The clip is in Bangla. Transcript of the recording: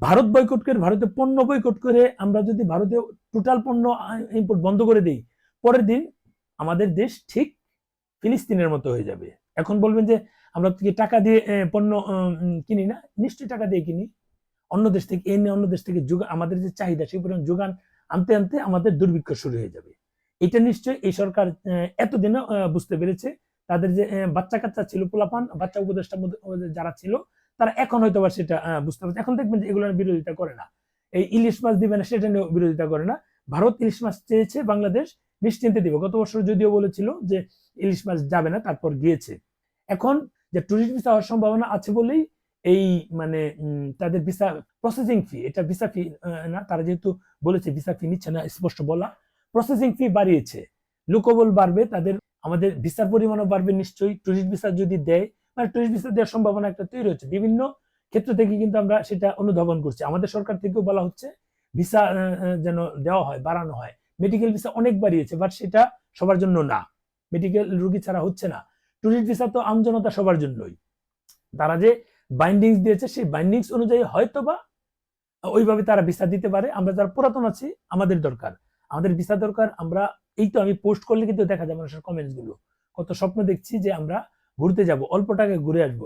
ভারত বয়কট করে, ভারতে পণ্য বয়কট করে আমরা যদি ভারতে টোটাল পণ্য ইম্পোর্ট বন্ধ করে দিই, পরের দিন আমাদের দেশ ঠিক ফিলিস্তিনের মতো হয়ে যাবে। এখন বলবেন যে আমরা কি টাকা দিয়ে পণ্য কিনি না? নিশ্চয়ই টাকা দিয়ে কিনি। অন্য দেশ থেকে এনে অন্য দেশ থেকে যোগান আমাদের যে চাহিদা, সেই পরিমাণ যোগান আনতে আনতে আমাদের দুর্ভিক্ষ শুরু হয়ে যাবে। এটা নিশ্চয়ই এই সরকার এতদিনও বুঝতে পেরেছে। তাদের যে বাচ্চা কাচ্চা ছিল, পোলাপান, বাচ্চা মধ্যে যারা ছিল তারা এখন হয়তো বা সেটা বুঝতে পারছে। এখন দেখবেন যে এগুলো বিরোধিতা করে না। এই ইলিশ মাছ দিবে না, সেটা নিয়ে বিরোধিতা করে না। ভারত ইলিশ মাছ চেয়েছে, বাংলাদেশ নিশ্চিন্তে দিবে। গত বছর যদিও বলেছিল যে ইলিশ মাছ যাবে না, তারপর গিয়েছে। এখন যে টুরিস্ট ভিসা হওয়ার সম্ভাবনা আছে বলেই এই মানে তাদের ভিসা প্রসেসিং ফি এটা ভিসা ফি না, তারা যেহেতু বলেছে ভিসা ফি নিচ্ছে না, স্পষ্ট বলা প্রসেসিং ফি বাড়িয়েছে। লোকবল বাড়বে, তাদের, আমাদের ভিসার পরিমাণও বাড়বে নিশ্চয়ই। টুরিস্ট ভিসা যদি দেয় মানে টুরিস্ট ভিসা দেওয়ার সম্ভাবনা একটা তৈরি হচ্ছে। বিভিন্ন ক্ষেত্র থেকে কিন্তু আমরা সেটা অনুধাবন করছি। আমাদের সরকার থেকেও বলা হচ্ছে ভিসা যেন দেওয়া হয়, বাড়ানো হয়। মেডিকেল ভিসা অনেক বাড়িয়েছে বাট সেটা সবার জন্য না। মেডিকেল রুগী ছাড়া হচ্ছে না। টুরিস্ট ভিসা তো আমজনতা সবার জন্যই। তারা যে বাইন্ডিংস দিয়েছে, সেই বাইন্ডিংস অনুযায়ী হয়তো বা ওইভাবে তারা ভিসা দিতে পারে। আমরা যারা পুরাতন আছি, আমাদের দরকার। আমাদের ভিসা দরকার। আমরা, এই তো আমি পোস্ট করলে কিন্তু দেখা যায় মানুষের কমেন্টসগুলো। কত স্বপ্ন দেখছি যে আমরা ঘুরতে যাব অল্প টাকায় ঘুরে আসব।